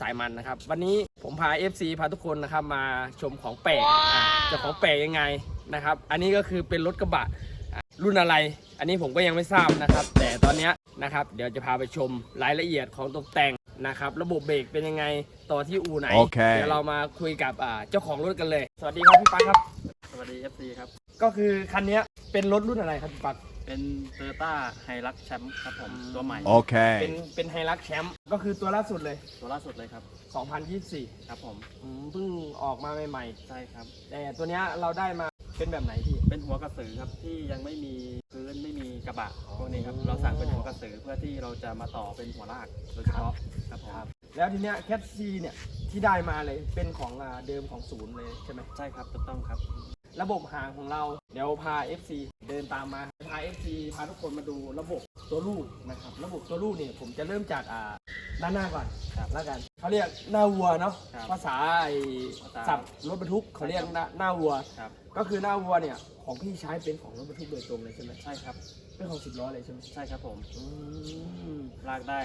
สายมันนะครับ วันนี้ผมพา FC พาทุกคนนะครับมาชมของแปลกอะจะของแปลกยังไงนะครับ อันนี้ก็คือเป็นรถกระบะอะรุ่นอะไร อันนี้ผมก็ยังไม่ทราบนะครับ แต่ตอนเนี้ยนะครับ เดี๋ยวจะพาไปชมรายละเอียดของตกแต่งนะครับ ระบบเบรกเป็นยังไงต่อที่อู่ไหนโอเค เดี๋ยวเรามาคุยกับอ่าเจ้าของรถกันเลย สวัสดีครับพี่ปักครับ สวัสดี FC ครับ ก็คือคันเนี้ยเป็นรถรุ่นอะไรครับพี่ปัก เป็น Toyota Hilux แชมป์ครับผมตัวใหม่ เป็น Okay. เป็นไฮรักแชมป์ก็คือตัวล่าสุดเลย ตัวล่าสุดเลยครับ 2024ครับผม อืมเพิ่งออกมาใหม่ใช่ครับ ๆ แต่ตัวเนี้ยเราได้มาเป็นแบบไหนพี่ เป็นหัวกระสือครับที่ยังไม่มีพื้นไม่มีกระบะพวกนี้ครับ เราสั่งเป็นหัวกระสือเพื่อที่เราจะมาต่อเป็นหัวลากโดยเฉพาะครับผม แล้วทีเนี้ยแคปซีเนี่ยที่ได้มาเลยเป็นของอ่าเดิมของศูนย์เลยใช่ไหมใช่ครับถูกต้องครับ ระบบหางของเรา เดี๋ยวพา FC เดินตามมา พา FC พาทุกคนมาดูระบบตัวลูกนะครับ ระบบตัวลูกเนี่ยผมจะเริ่มจากอ่าด้านหน้าก่อนครับแล้วกันเขาเรียกหน้าวัวเนาะครับภาษาไอ้ภาษาสับรถบรรทุกเขาเรียกหน้าหน้าวัวครับก็คือหน้าวัวเนี่ยของพี่ใช้เป็นของรถบรรทุกโดยตรงเลยใช่ไหมใช่ครับ เป็นของสิบล้อเลยใช่ไหมใช่ครับผมอืมลากได้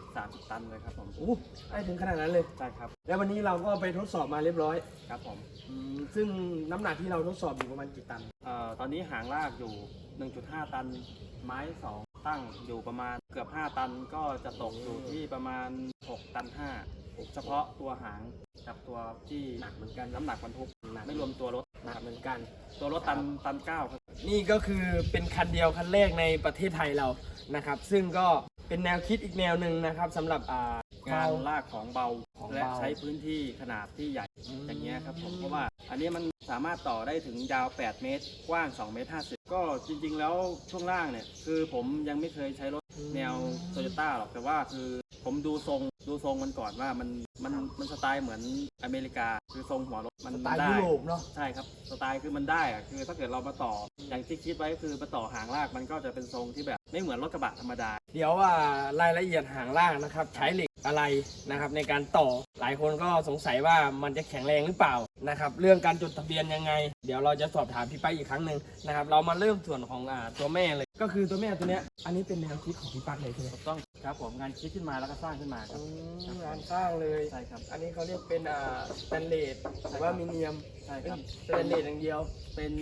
20-30 ตันเลยครับผมโอ้ไอ้ถึงขนาดนั้นเลย ใช่ครับแล้ววันนี้เราก็ไปทดสอบมาเรียบร้อยครับผมอืมซึ่งน้ำหนักที่เราทดสอบอยู่ประมาณกี่ตัน เอ่อตอนนี้หางลากอยู่ 1.5 ตัน ไม้ 2 ตั้งอยู่ประมาณเกือบ 5 ตันก็จะตกอยู่ที่ประมาณ 6 ตัน 5 เฉพาะตัวหางกับตัวที่หนักเหมือนกันน้ำหนักบรรทุกหนักไม่รวมตัวรถหนักเหมือนกัน ตัวรถตันตันเก้าครับ นี่ก็คือเป็นคันเดียวคันแรกในประเทศไทยเรานะครับ ซึ่งก็เป็นแนวคิดอีกแนวหนึ่งนะครับสำหรับอ่างานลากของเบาของเบาและใช้พื้นที่ขนาดที่ใหญ่อย่างเงี้ยครับผมเพราะว่าอันนี้มันสามารถต่อได้ถึงยาว 8 เมตร กว้าง 2 เมตร 50 ก็จริง ๆ แล้วช่วงล่างเนี่ย คือผมยังไม่เคยใช้รถแนวโตโยต้าหรอกแต่ว่าคือ ผมดูทรงดูทรงมันก่อนว่ามันมันมันสไตล์เหมือนอเมริกาคือทรงหัวรถมันสไตล์ได้ยุโรปเนาะใช่ครับสไตล์คือมันได้อะคือถ้าเกิดเรามาต่ออย่างที่คิดไว้ก็คือมาต่อหางลากมันก็จะเป็นทรงที่แบบไม่เหมือนรถกระบะธรรมดา เดี๋ยวว่ารายละเอียดหางล่างนะครับ ใช้เหล็กอะไรนะครับ ในการต่อหลายคนก็สงสัยว่ามันจะแข็งแรงหรือเปล่านะครับ เรื่องการจดทะเบียนยังไง เดี๋ยวเราจะสอบถามพี่ไปกอีกครั้งหนึ่งนะครับ เรามาเริ่มส่วนของอ่าตัวแม่เลย ก็คือตัวแม่ตัวเนี้ย อันนี้เป็นแนวคิดของพี่ปักเลยใช่ไหมถูกต้องครับผมงานคิดขึ้นมาแล้วก็สร้างขึ้นมาครับงานสร้างเลย ใช่ครับ อันนี้เขาเรียกเป็นอ่าสแตนเลสหรือว่ามิเนียมใช่เป็คนรับสแตนเลสอย่างเดียว เป็น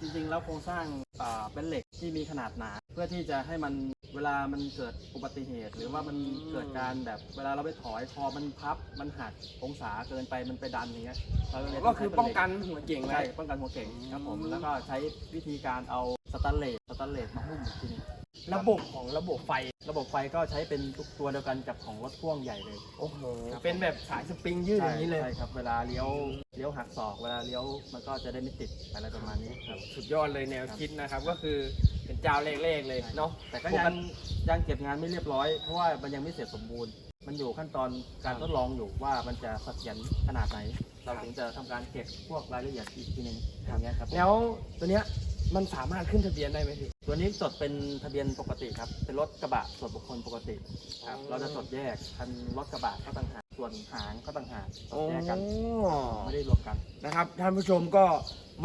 จริงๆแล้วโครงสร้างอ่าเป็นเหล็กที่มีขนาดหนา เพื่อที่จะให้มันเวลามันเกิดอุบัติเหตุ หรือว่ามันเกิดการแบบเวลาเราไปถอยคอมันพับมันหักองศาเกินไปมันไปดันอย่างเงี้ยเราเลยก็คือป้องกันหัวเก่งไว้ ใช่ป้องกันหัวเก่งครับผมแล้วก็ใช้วิธีการเอา สแตนเลสสแตนเลสมาหุ้มอีกทีหนึงระบบของระบบไฟ ระบบไฟก็ใช้เป็นตัวเดียวกันกับของรถพ่วงใหญ่เลยโอ้โหครับเป็นแบบสายสปริงยืดอย่างนี้เลย ใช่ครับเวลาเลี้ยวเลี้ยวหักศอกเวลาเลี้ยวมันก็จะได้ไม่ติดอะไรประมาณนี้ครับ สุดยอดเลยแนวคิดนะครับ ก็คือเป็นเจ้าแรกๆเลยเนาะแต่ก็ยังยังเก็บงานไม่เรียบร้อยเพราะว่ามันยังไม่เสร็จสมบูรณ์ มันอยู่ขั้นตอนการทดลองอยู่ว่ามันจะเสถียรขนาดไหน เราถึงจะทำการเก็บพวกรายละเอียดอีกทีหนึงอย่างเงี้ยครับผมแล้วตัวเนี้ย มันสามารถขึ้นทะเบียนได้ไหมพี่ ตัวนี้จดเป็นทะเบียนปกติครับ เป็นรถกระบะส่วนบุคคลปกติครับ อ๋อ เราจะจดแยกคันรถกระบะก็ต่างหากส่วนหางก็ต่างหากจโอ้ดแยกกันไม่ได้รวมกัน นะครับท่านผู้ชมก็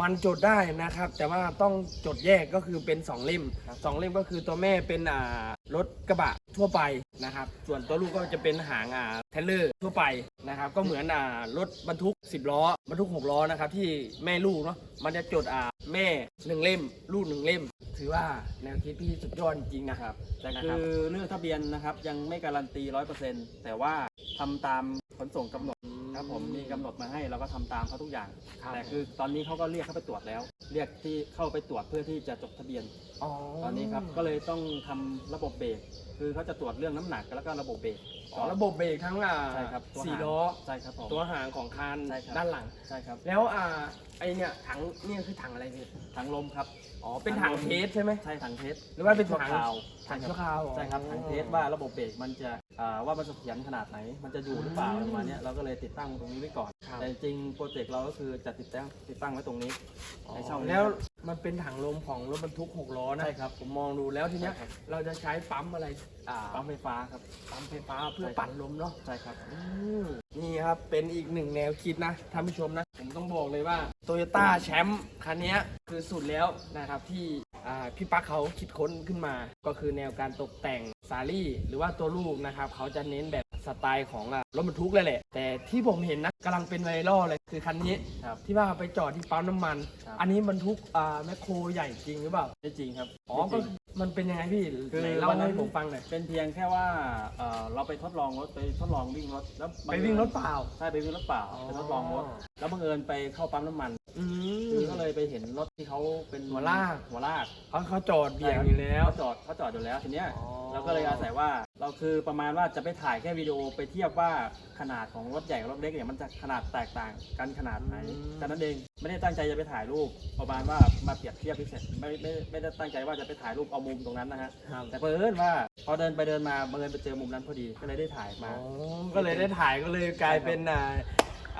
มันจดได้นะครับ แต่ว่าต้องจดแยกก็คือเป็น2เล่มครับ สองเล่มก็คือตัวแม่เป็นอ่ารถกระบะทั่วไปนะครับ ส่วนตัวลูกก็จะเป็นหางอ่าเทเลอร์ทั่วไปนะครับ ก็เหมือนอ่ารถบรรทุก 10 ล้อบรรทุก 6 ล้อนะครับ ที่แม่ลูกเนาะมันจะจดอ่าแม่หนึ่งเล่ม ลูกหนึ่งเล่ม ถือว่าแนวคิดพี่สุดยอดจริงๆนะครับแต่นะคืรับอเรื่องทะเบียนนะครับยังไม่การันตีร้อยเปอร์เซ็นต์แต่ว่าทำตามขนส่งกำหนดครับผมมีกำหนดมาให้เราก็ทำตามเขาทุกอย่างครับแต่คือตอนนี้เขาก็เรียกเข้าไปตรวจแล้ว เรียกที่เข้าไปตรวจเพื่อที่จะจดทะเบียนอ๋อตอนนี้ครับก็เลยต้องทำระบบเบรก คือเขาจะตรวจเรื่องน้ำหนักแล้วก็ระบบเบรก อ๋อระบบเบรกทั้งอ่าใช่ครับตัวสี่หางล้อใช่ครับผม ตัวหางของคานใช่ครับ ด้านหลัง ใช่ครับแล้วอ่าไอเนี่ยถังเนี่ยคือถังอะไรพี่ถังลมครับ อ๋อเป็นถังเทสใช่ไหม ใช่ถังเทสหรือว่าเป็นชั่วถังคราวถังชั่วคราวเหอใช่ครับถังเทสว่าระบบเบรกมันจะอ่าว่ามันเสถียรขนาดไหน มันจะอยู่หรือเปล่าอะไรประมาณเนี้ยเราก็เลยติดตั้งตรงนี้ไว้ก่อน ครับ แต่จริงๆโปรเจกต์เราก็คือจะติดตั้งติดตั้งไว้ตรงนี้ในช่องนี้แล้วมันเป็นถังลมของรถบรรทุก6ล้อนะใช่ครับผมมองดูแล้วทีเนี้ยใช่ครับเราจะใช้ปั๊มอะไรอ่าปั๊มไฟฟ้าครับ ปั๊มไฟฟ้าเพื่อใช่ครับปั่นลมเนาะใช่ครับอืมนี่ครับเป็นอีกหนึ่งแนวคิดนะท่านผู้ชมนะ ผมต้องบอกเลยว่า Toyota แชมป์คันเนี้ยคือสุดแล้วนะครับที่อ่าพี่ปักเขาคิดค้นขึ้นมา ก็คือแนวการตกแต่งซารี่ หรือว่าตัวลูกนะครับ เขาจะเน้นแบบ สไตล์ของอะรถบรรทุกเลยแหละ แต่ที่ผมเห็นนะกำลังเป็นไวรัลเลยคือคันนี้ ครับ ที่ว่าไปจอดที่ปั๊มน้ำมัน ครับ อันนี้บรรทุกอ่าแมคโครใหญ่จริงหรือเปล่า ไม่จริงครับอ๋อ ไม่ก็จริง มันเป็นยังไงพี่คือไหนเล่าวันนั้น ให้ผมฟังหน่อยเป็นเพียงแค่ว่าเอ่อเราไปทดลองรถไปทดลองวิ่งรถแล้วบัไปเอิญวิ่งรถเปล่า ใช่ไปวิ่งรถเปล่าอ๋อ ไปทดลองรถแล้วบังเอิญไปเข้าปั๊มน้ำมัน อืคือม ก็เลยไปเห็นรถที่เขาเป็นหัวลากหัวลากเขาเขาจอดเบี่ยงอยู่แล้ว เขาจอดเขาจอดอยู่แล้วทีเนี้ยอ๋อ เราก็เลยอาศัยว่าเราคือประมาณว่าจะไปถ่ายแค่วิดีโอไปเทียบว่าขนาดของรถใหญ่กับรถเล็กเนี่ยมันจะขนาดแตกต่างกันขนาดไหนแต่นั้นเองไม่ได้ตั้งใจจะไปถ่ายรูปประมาณว่ามาเปรียบเทียบพิเศษไม่ไม่ไม่ได้ตั้งใจว่าจะไปถ่ายรูปเอามุมตรงนั้นนะฮะครับแต่เพิ่นว่าพอเดินไปเดินมาบังเอิญไปเจอมุมนั้นพอดีก็เลยได้ถ่ายมา อ๋อก็เลยได้ถ่ายก็เลยกลายเป็นอ่า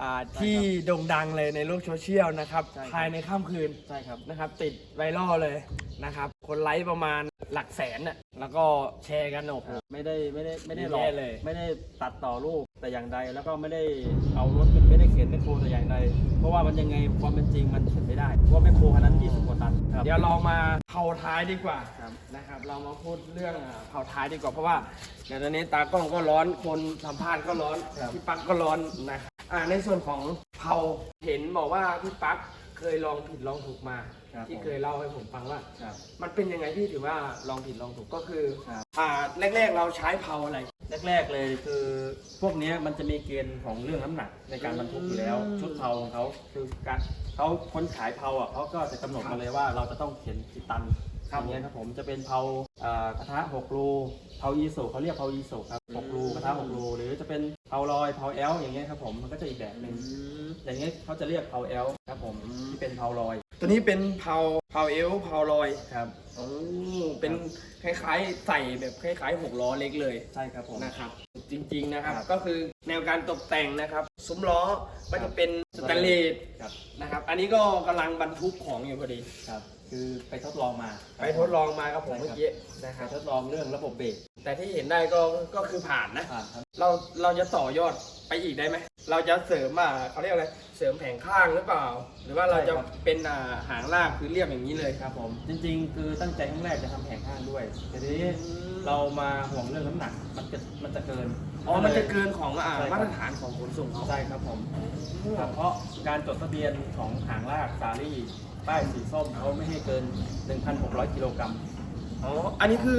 อ่าที่โด่งดังเลยในโลกโซเชียลนะครับใช่ครับ ภายในค่ำคืนใช่ครับ นะครับ ติดไวรัลเลยนะครับ คนไลค์ประมาณหลักแสนน่ะแล้วก็แชร์กันโอ้โห ไม่ได้ไม่ได้ไม่ได้เยอะหลอกแยะเลย ไม่ได้ตัดต่อรูปแต่อย่างใด แล้วก็ไม่ได้เอารถไม่ได้เข็นแมคโครแต่อย่างใด เพราะว่ามันยังไงความเป็นจริงมันเข็นไม่ได้เพราะว่าแมคโครคันนั้น20กว่าตันครับ เดี๋ยวเรามาเผาท้ายดีกว่าครับ นะครับ เรามาพูดเรื่องอ่าเผาท้ายดีกว่าเพราะว่าเดี๋ยวตอนนี้ตากล้องก็ร้อนคนสัมภาษณ์ก็ร้อนครับพี่ปักก็ร้อนนะครับ อ่าในส่วนของเผาเห็นบอกว่าพี่ปักเคยลองผิดลองถูกมา ครับที่ผม เคยเล่าให้ผมฟังว่า ครับ มันเป็นยังไงพี่ถือว่าลองผิดลองถูกก็คือครับ อ่าแรกๆเราใช้เผาอะไร แรกๆเลยคือพวกเนี้ยมันจะมีเกณฑ์ของเรื่องน้ำหนักในการบรรทุกอยู่แล้ว อืม ชุดเผาของเขาคือการเขาคนขายเผาอะเขาก็จะกำหนดมาเลยว่าเราจะต้องเขียนกี่ตัน ครับอย่างเงี้ยครับผมจะเป็นเผาเอ่อกระทะ6รูเผาอีโซเขาเรียกเผาอีโซครับ6รูกระทะ6รูหรือจะเป็นเผาลอยเผาแอลอย่างเงี้ยครับผมมันก็จะอีกแบบหนึ่งอย่างเงี้ยเขาจะเรียกเผาแอลครับผมที่เป็นเผาลอยตัวนี้เป็นเผาเผาเอลเผาลอยครับโอ้เป็นคล้ายๆ ใส่แบบคล้ายๆหกล้อเล็กเลยใช่ครับผมนะครับ จริงๆนะครับครับก็คือแนวการตกแต่งนะครับซุ้มล้อก็จะเป็นสแตนเลสครับนะครับ อันนี้ก็กำลังบรรทุกของอยู่พอดีครับ คือไปทดลองมาไปทดลองมาครับผมใช่ครับเมื่อกี้นะคไปรับ ทดลองเรื่องระบบเบรกแต่ที่เห็นได้ก็ก็คือผ่านนะผ่านครับเราเราจะต่อยอดไปอีกได้ไหม เราจะเสริมอะเขาเรียกอะไร เสริมแผงข้างหรือเปล่า หรือว่าเราจะเป็นอ่าหางลากคือเรียบอย่างนี้เลยครับผมจริงๆ คือตั้งใจครั้งแรกจะทำแผงข้างด้วยแต่ทีนี้เรามาห่วงเรื่องน้ำหนักมันจะมันจะเกินอ๋อ มันจะเกินของอ่าใช่ครับมาตรฐานของขนส่งเขาใช่ครับผมครับเพราะการจดทะเบียนของหางลากสาลี่ ป้ายสีส้มเขาไม่ให้เกิน 1,600 กิโลกรัมอ๋อ อันนี้คือ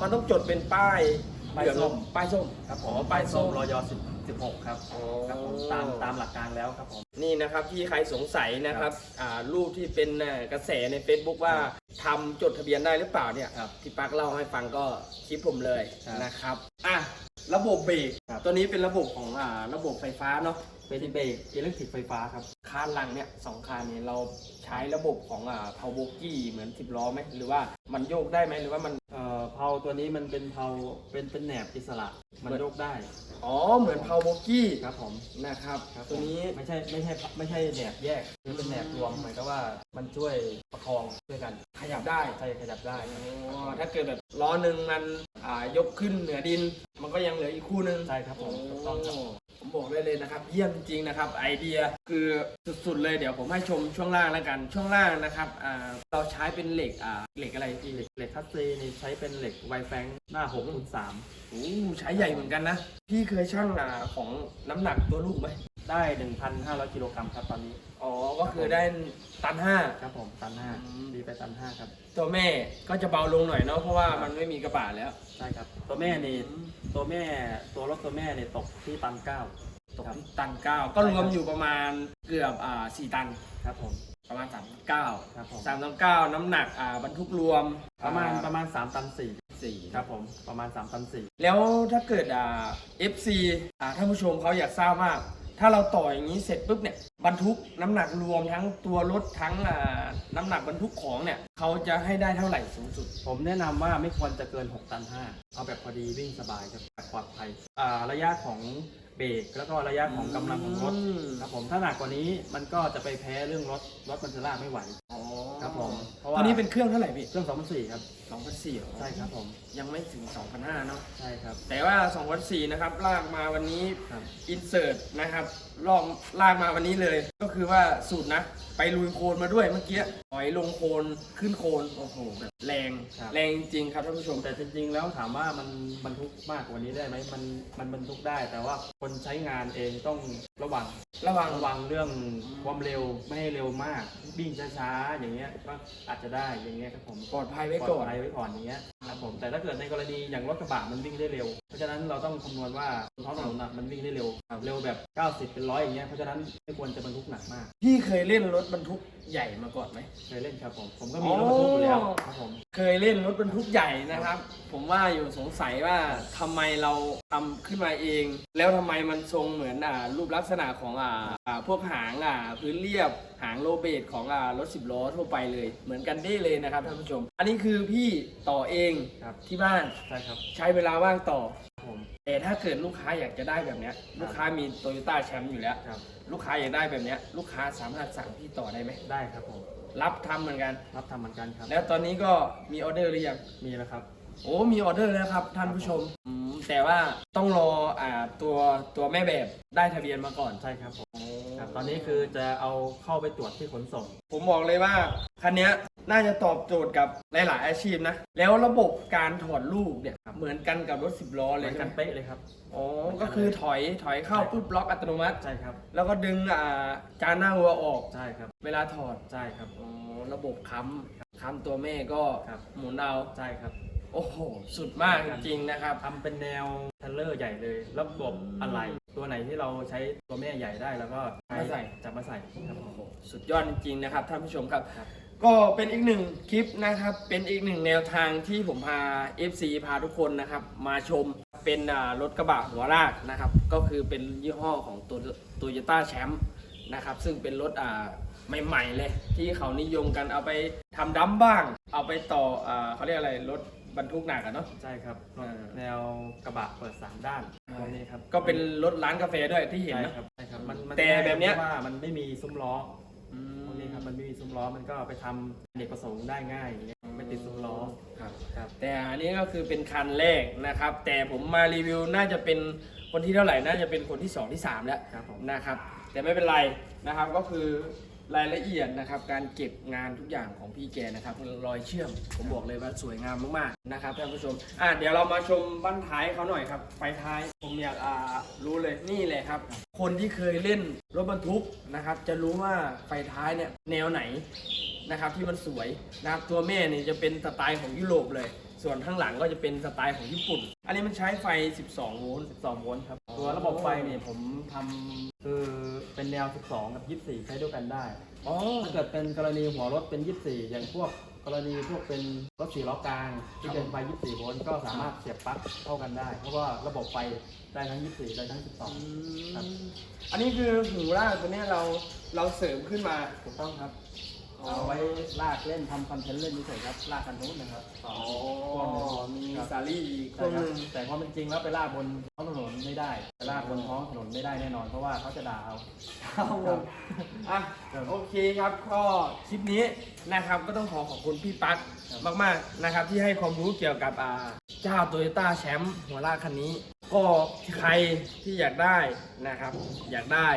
มันต้องจดเป็นป้ายป้ายส้มป้ายส้มครับผอ๋มอป้ายส้มรอย10 16ครับอ๋อครับผมตามตามหลักการแล้วครับผมนี่นะครับที่ใครสงสัยนะครับอ่ารูปที่เป็นอ่ากระแสใน Facebook ว่าทำจดทะเบียนได้หรือเปล่าเนี่ยครับพี่ปักเล่าให้ฟังก็คลิปผมเลยครับนะครับอะระบบเบรกครับตัวนี้เป็นระบบของอ่าระบบไฟฟ้าเนาะเป็นเบรกอิเล็กทริกไฟฟ้าครับ คานหลังเนี่ยสองคานเนี่ยเราใช้ระบบของอ่าพาวโบกี้เหมือนสิบล้อไหมหรือว่ามันโยกได้ไหมหรือว่ามันเอ่อเพลาตัวนี้มันเป็นเพลาเป็นเป็นแหนบอิสระมันโยกได้อ๋อเหมือนพาวโบกี้ครับผมนะครับครับตัวนี้ไม่ใช่ไม่ใช่ไม่ใช่แหนบแยกนี่เป็นแหนบรวมหมายก็ว่ามันช่วยประคองช่วยกันขยับได้ใช่ขยับได้อ๋อถ้าเกิดแบบล้อหนึ่งมันอ่ายกขึ้นเหนือดิน มันก็ยังเหลืออีกคู่หนึงใช่ครับผมถูกต้องครับผม บอกได้เลยนะครับ เยี่ยมจริงนะครับ ไอเดียคือสุดๆเลยเดี๋ยวผมให้ชมช่วงล่างแล้วกัน ช่วงล่างนะครับอ่าเราใช้เป็นเหล็กอ่าเหล็กอะไรพี่เหล็กเหล็กคัสซีนี่ใช้เป็นเหล็กไวแฟงหน้าหกคูณ3โอ้ใช้ใหญ่เหมือนกันนะ พี่เคยชั่งอ่าของน้ำหนักตัวลูกไหมได้ 1,500กิโลกรัมครับตอนนี้ อ๋อ ก็คือได้ตันห้า ครับผมตันอืม5ดีไปตัน5ครับ ตัวแม่ก็จะเบาลงหน่อยเนาะ เพราะว่ามันไม่มีกระบะแล้ว ใช่ครับ ตัวแม่นี่ตัวแม่ตัวรถตัวแม่เนี่ยตกที่ตัน9ตกที่ตันเก้าก็รวมอยู่ประมาณเกือบอ่าสี่ตัน ครับผม ประมาณสามเก้าครับผม สามเก้าน้ำหนักอ่าบรรทุกรวมประมาณอ่ประมาณ3ตัน4สี่ครับผมประมาณ3ตัน4แล้วถ้าเกิดอ่า FC อ่าท่านผู้ชมเขาอยากทราบว่าถ้าเราต่ออย่างนี้เสร็จปุ๊บเนี่ย บรรทุกน้ำหนักรวมทั้งตัวรถทั้งอ่าน้ำหนักบรรทุกของเนี่ยเขาจะให้ได้เท่าไหร่สูงสุด ผมแนะนำว่าไม่ควรจะเกิน 6 ตัน 5 เอาแบบพอดีวิ่งสบายครับปลอดภัยอ่าระยะของเบรกแล้วก็ระยะของกำลังของรถอืมครับผมถ้าหนักกว่านี้มันก็จะไปแพ้เรื่องรถรถมันจะลากไม่ไหวอ๋อครับผมเพราะตัว่าวนี้เป็นเครื่องเท่าไหร่พี่เครื่อง2004ครับ2,400ใช่ครับผมยังไม่ถึง2,500เนาะใช่ครับแต่ว่า2,400นะครับลากมาวันนี้ครับอินเสิร์ตนะครับลองลากมาวันนี้เลย ก็คือว่าสูตรนะ ไปลุยโคลนมาด้วยเมื่อกี้ถอยลงโคลนขึ้นโคลนโอ้โหแบบแรง ครับ แรงจริงๆครับท่านผู้ชม แต่จริงๆแล้วถามว่ามันบรรทุกมากกว่านี้ได้ไหมมันมันบรรทุกได้ แต่ว่าคนใช้งานเองต้องระวังระวัง ระวังเรื่องความเร็วไม่ให้เร็วมากวิ่งช้าๆอย่างเงี้ยก็อาจจะได้อย่างเงี้ยครับผมปลอดภัยไว้ปลก่ออดนภัยไว้ก่อนอย่างเงี้ยครับผมแต่ถ้าเกิดในกรณีอย่างรถกระบะมันวิ่งได้เร็ว เพราะฉะนั้นเราต้องคำนวณว่าบนท้องถนนน่ะมันวิ่งได้เร็ว เร็วแบบ 90เป็นร้อยอย่างเงี้ยเพราะฉะนั้นไม่ควรจะบรรทุกหนักมาก พี่เคยเล่นรถบรรทุกใหญ่มาก่อนไหม เคยเล่นครับผม ผมก็มีรถบรรทุกอยู่แล้วครับผม เคยเล่นรถบรรทุกใหญ่นะครับ ผมว่าอยู่สงสัยว่าทำไมเราทำขึ้นมาเอง แล้วทำไมมันทรงเหมือนอ่ารูปลักษณะของอ่าอ่าพวกหางอ่าพื้นเรียบหางโลเบตของอ่ารถสิบล้อทั่วไปเลย เหมือนกันได้เลยนะครับท่านผู้ชม อันนี้คือพี่ต่อเองครับ ที่บ้านใช่ครับ ใช้เวลาว่างต่อผม แต่ถ้าเกิดลูกค้าอยากจะได้แบบเนี้ยลูกค้ามีโตโยต้าแชมป์อยู่แล้วครับ ลูกค้าอยากได้แบบเนี้ยลูกค้าสามารถสั่งพี่ต่อได้ไหมได้ครับผมรับทำเหมือนกัน รับทำเหมือนกันครับ แล้วตอนนี้ก็มีออเดอร์หรือยังมีแล้วครับ โอ้มีออเดอร์แล้วครับท่านผู้ชมอืม แต่ว่าต้องรออ่าตัวตัวแม่แบบได้ทะเบียนมาก่อนใช่ครับผมครับตอนนี้คือจะเอาเข้าไปตรวจที่ขนส่ง ผมบอกเลยว่าคันเนี้ยน่าจะตอบโจทย์กับหลาย ๆ อาชีพนะ แล้วระบบการถอดลูกเนี่ยครับเหมือนกันกับรถสิบล้อเหเลมือยนใช่กันไหมเป๊ะเลยครับ อ๋อก็คือถอยถอยเข้าปุ๊บล็อกอัตโนมัติ ใช่ครับ แล้วก็ดึงอ่าจานหน้าวัวออก ใช่ครับ เวลาถอดใช่ครับ อ๋อระบบค้ำค้ำตัวแม่ก็ครับ หมุนเอา ใช่ครับ โอ้โห สุดมากจริงๆนะครับ ทำเป็นแนวเทเลอร์ใหญ่เลย ระบบอะไร ตัวไหนที่เราใช้ตัวแม่ใหญ่ได้แล้วก็มาใส่ จับมาใส่ครับผมสุดยอดจริงๆนะครับท่านผู้ชมครับ ก็เป็นอีกหนึ่งคลิปนะครับ เป็นอีกหนึ่งแนวทางที่ผมพา FC พาทุกคนนะครับ มาชมเป็นอ่ารถกระบะหัวลากนะครับ ก็คือเป็นยี่ห้อของตัวโตโยต้าแชมป์นะครับ ซึ่งเป็นรถอ่าใหม่ๆเลย ที่เขานิยมกันเอาไปทำดัมบ้าง เอาไปต่ออาเขาเรียกอะไรรถ บรรทุกหนักอะเนาะ ใช่ครับรถอ่า แนวกระบะเปิดสามด้านตรงนี้ครับก็เป็นรถร้านกาแฟด้วยที่เห็นใช่นะ ครับใช่ครับมันมันแต่แบบเนี้ย ว่ามันไม่มีซุ้มล้ออืตรงนี้ครับมันไม่มีซุ้มล้อมันก็ไปทำอเนกประสงค์ได้ง่ายอย่างเงี้ยไม่ติดซุ้มล้อครับ ครับ แต่อันนี้ก็คือเป็นคันแรกนะครับ แต่ผมมารีวิวน่าจะเป็นคนที่เท่าไหร่น่าจะเป็นคนที่2ที่3แล้วครับผม นะครับ แต่ไม่เป็นไรนะครับก็คือ รายละเอียดนะครับ การเก็บงานทุกอย่างของพี่แกนะครับรอยเชื่อมผมบอกเลยว่าสวยงามมากๆนะครับท่านผู้ชมอะเดี๋ยวเรามาชมบ้านท้ายเขาหน่อยครับไฟท้ายผมอยากอ่ารู้เลยนี่เลยครับ คนที่เคยเล่นรถบรรทุกนะครับ จะรู้ว่าไฟท้ายเนี่ยแนวไหนนะครับที่มันสวยนะครับตัวแม่เนี่ยจะเป็นสไตล์ของยุโรปเลย ส่วนข้างหลังก็จะเป็นสไตล์ของญี่ปุ่น อันนี้มันใช้ไฟ 12 โวลต์ 12 โวลต์ครับอ๋อตัวระบบไฟเนี่ยผมทำคือเป็นแนว 12 กับ 24 ใช้ด้วยกันได้ อ๋อ ถ้าเกิดเป็นกรณีหัวรถเป็น 24 อย่างพวกกรณีพวกเป็นรถสี่ล้อกลางที่เป็นไฟ 24 โวลต์ก็สามารถเสียบปลั๊กเข้ากันได้ เพราะว่าระบบไฟได้ทั้ง 24 ได้ทั้ง 12 ครับ อันนี้คือหูลากตัวเนี้ยเราเราเสริมขึ้นมา ถูกต้องครับอ๋อ เอาไว้ลากเล่นทำคอนเทนต์เล่นเฉยๆครับ ลากกันทุกนะครับสองพวงหนึ่งมีครับซารี่อีกคใช่นคหรับนึ่งแต่ความเป็นจริงแล้วไปลากบนท้องถนนไม่ได้ไปลากบนท้องถนนไม่ได้แน่นอนเพราะว่าเขาจะด่าเอาครับผมอะครับโอเคครับก็คลิปนี้นะครับก็ต้องขอขอบคุณพี่ปั๊กครับมากๆนะครับ ที่ให้ความรู้เกี่ยวกับอ่าเจ้าโตโยต้าแชมป์หัวลากคันนี้ ก็ใครที่อยากได้นะครับ อยากได้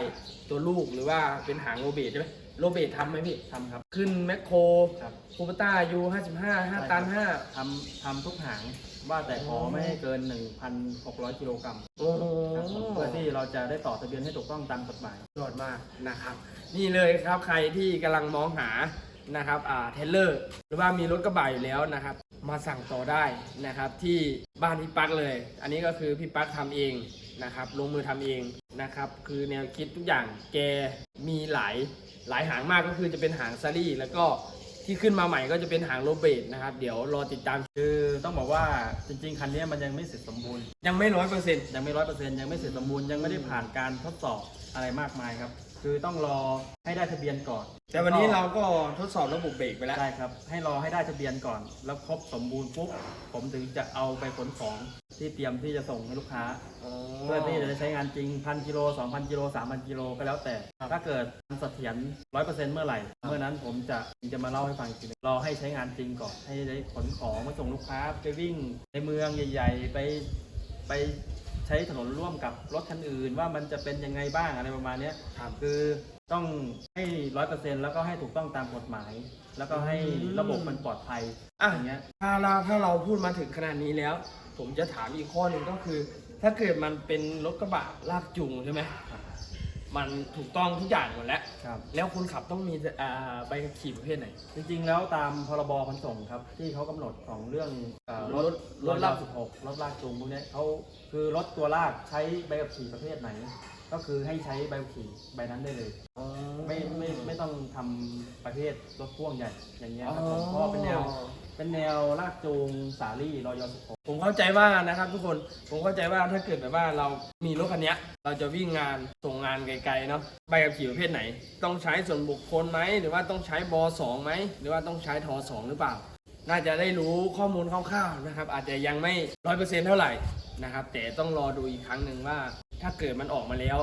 ตัวลูกหรือว่าเป็นหางโรเบตใช่ไหม โรเบตทำไหมพี่ ทำครับ ขึ้นแมคโครครับคูปต้ายูห้าสิบห้าห้าตันห้าทำทำทุกหางว่าแต่ขอไม่ให้เกิน 1,600กิโลกรัมโอ้โหครับผมเพื่อที่เราจะได้ต่อทะเบียนให้ถูกต้องตามกฎหมายยอดมากนะครับ นี่เลยครับใครที่กำลังมองหานะครับอ่าเทเลอร์ หรือว่ามีรถกระบะอยู่แล้วนะครับ มาสั่งต่อได้นะครับที่บ้านพี่ปักเลย อันนี้ก็คือพี่ปักทำเอง นะครับลงมือทำเองนะครับ คือแนวคิดทุกอย่างแกมีหลายหลายหางมากก็คือจะเป็นหางซารี่ แล้วก็ที่ขึ้นมาใหม่ก็จะเป็นหางโรเบตนะครับ เดี๋ยวรอติดตามคือต้องบอกว่าจริง ๆ คันนี้มันยังไม่เสร็จสมบูรณ์ ยังไม่ร้อยเปอร์เซ็นต์ยังไม่ร้อยเปอร์เซ็นต์ยังไม่เสร็จสมบูรณ์ยังไม่ได้ผ่านการทดสอบอะไรมากมายครับ คือต้องรอให้ได้ทะเบียนก่อนแต่วันนี้เราก็ทดสอบระบบเบรกไปแล้วใช่ครับ ให้รอให้ได้ทะเบียนก่อน แล้วครบสมบูรณ์ปุ๊บผมถึงจะเอาไปขนของที่เตรียมที่จะส่งให้ลูกค้า เพื่อที่จะได้ใช้งานจริงพันกิโลสองพันกิโลสามพันกิโลก็แล้วแต่ ถ้าเกิดมันเสถียรร้อยเปอร์เซ็นต์เมื่อไหร่ เมื่อนั้นผมจะถึงจะมาเล่าให้ฟังอีกทีหนึ่งรอให้ใช้งานจริงก่อนให้ได้ขนของมาส่งลูกค้าไปวิ่งในเมืองใหญ่ ๆ ไปไป ใช้ถนนร่วมกับรถคันอื่น ว่ามันจะเป็นยังไงบ้างอะไรประมาณเนี้ยครับคือต้องให้ร้อยเปอร์เซ็นต์แล้วก็ให้ถูกต้องตามกฎหมาย แล้วก็ให้อืมระบบมันปลอดภัยอะอย่างเงี้ยถ้าเราถ้าเราพูดมาถึงขนาดนี้แล้ว ผมจะถามอีกข้อหนึ่งก็คือ ถ้าเกิดมันเป็นรถกระบะลากจูงใช่ไหม มันถูกต้องทุกอย่างหมดแล้ว ครับ แล้วคนขับต้องมีอ่าใบขับขี่ประเภทไหน จริงๆแล้วตามพรบขนส่งครับ ที่เขากำหนดของเรื่องเอ่อรถรถรถรลาถก16รถลากจูงพวกเนี้ยเขาคือรถตัวลากใช้ใบขับขี่ประเภทไหน ก็คือให้ใช้ใบขับขี่ใบนั้นได้เลย ไม่ไม่ไม่ต้องทำประเภทรถพ่วงใหญ่อย่างเงี้ยครับผมเพราะว่าเป็นแนว เป็นแนวลากจูงสาลี่รอยอ16ผมเข้าใจว่านะครับทุกคนผมเข้าใจว่าถ้าเกิดแบบว่าเรามีรถคันนี้เราจะวิ่งงานส่งงานไกลๆเนาะใบขับขี่ประเภทไหน ต้องใช้ส่วนบุคคลไหมหรือว่าต้องใช้บสองไหมหรือว่าต้องใช้ทสองหรือเปล่า น่าจะได้รู้ข้อมูลคร่าวๆนะครับอาจจะยังไม่ร้อยเปอร์เซ็นต์เท่าไหร่นะครับแต่ต้องรอดูอีกครั้งหนึ่งว่า ถ้าเกิดมันออกมาแล้ว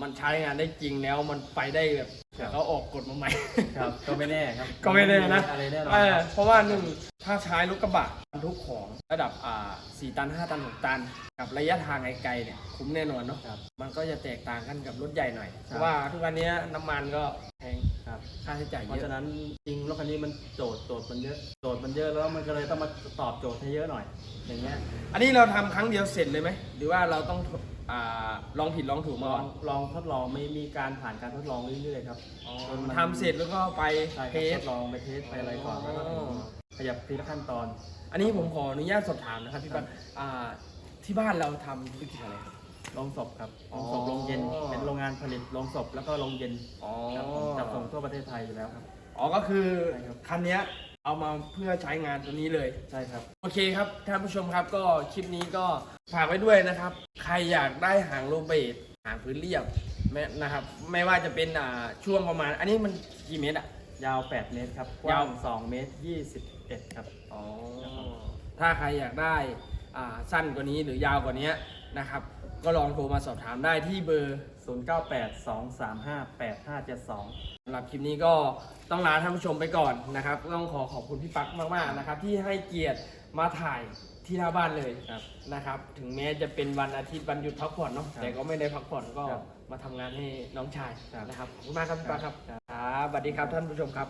มันใช้งานได้จริงแล้วมันไปได้แบบครับเขาออกกฎมาใหม่ ครับ ก็ไม่แน่ครับก็ไม่แน่นะอะไรแน่นอนเออครับเพราะว่าหนึ่งถ้าใช้รถกระบะบรรทุกของระดับอ่าสี่ตันห้าตันหกตัน กับระยะทางไกลๆเนี่ยคุ้มแน่นอนเนาะครับ มันก็จะแตกต่างกันกับรถใหญ่หน่อยครับเพราะว่าทุกวันนี้น้ำมันก็แพงครับ ค่าใช้จ่ายเพเยราะอะฉะนั้นจริงรถคันนี้มันโจทย์โจทย์มันเยอะโจทย์มันเยอะแล้วมันก็เลยต้องมาตอบโจทย์ให้เยอะหน่อย อย่างเงี้ยอันนี้เราทำครั้งเดียวเสร็จเลยไหมหรือว่าเราต้อง อ่าลองผิดลองถูกลมาอก่องนลองทดลองไม่มีการผ่านการทดลองเรื่อยๆครับจนมันทำเสร็จแล้วก็ไปใช่เทครับส ทดลองไปเทสไปอะไรก่อนแล้วก็ถึงอ๋อ ขยับทีละขั้นตอน อันนี้ผมขออนุญาตสอบถามนะครับพี่ครัปับนอ่าที่บ้านเราทำธุรกิจอะไรครับโรงศพครับอ๋โรองศพโรงเย็น เป็นโรงงานผลิตโรงศพแล้วก็โรงเย็นอ๋อ ครับผมจับส่งทั่วประเทศไทยอยู่แล้วครับ อ๋อก็คือใช่ครับคันเนี้ย เอามาเพื่อใช้งานตัวนี้เลยใช่ครับ โอเคครับท่านผู้ชมครับก็คลิปนี้ก็ฝากไว้ด้วยนะครับ ใครอยากได้หางโรเบตหางพื้นเรียบแม้นะครับไม่ว่าจะเป็นอ่าช่วงประมาณ อันนี้มันกี่เมตรอะ ยาว 8 เมตรครับกยาว้าวง2เมตร 21 ครับ อ๋อถ้าใครอยากได้อ่าสั้นกว่านี้หรือยาวกว่านี้นะครับ ก็ลองโทรมาสอบถามได้ที่เบอร์ 0982358572สำหรับคลิปนี้ก็ต้องลาท่านผู้ชมไปก่อนนะครับ ต้องขอขอบคุณพี่ปักมากๆนะครับ ที่ให้เกียรติมาถ่ายที่หน้าบ้านเลยครับนะครับ ถึงแม้จะเป็นวันอาทิตย์วันหยุดพักผ่อนเนาะครับแต่ก็ไม่ได้พักผ่อนก็ครับมาทำงานให้น้องชายครับนะครับขอบคุณมากครับพี่ปักครับครับครับสวัสดีครับท่านผู้ชมครับ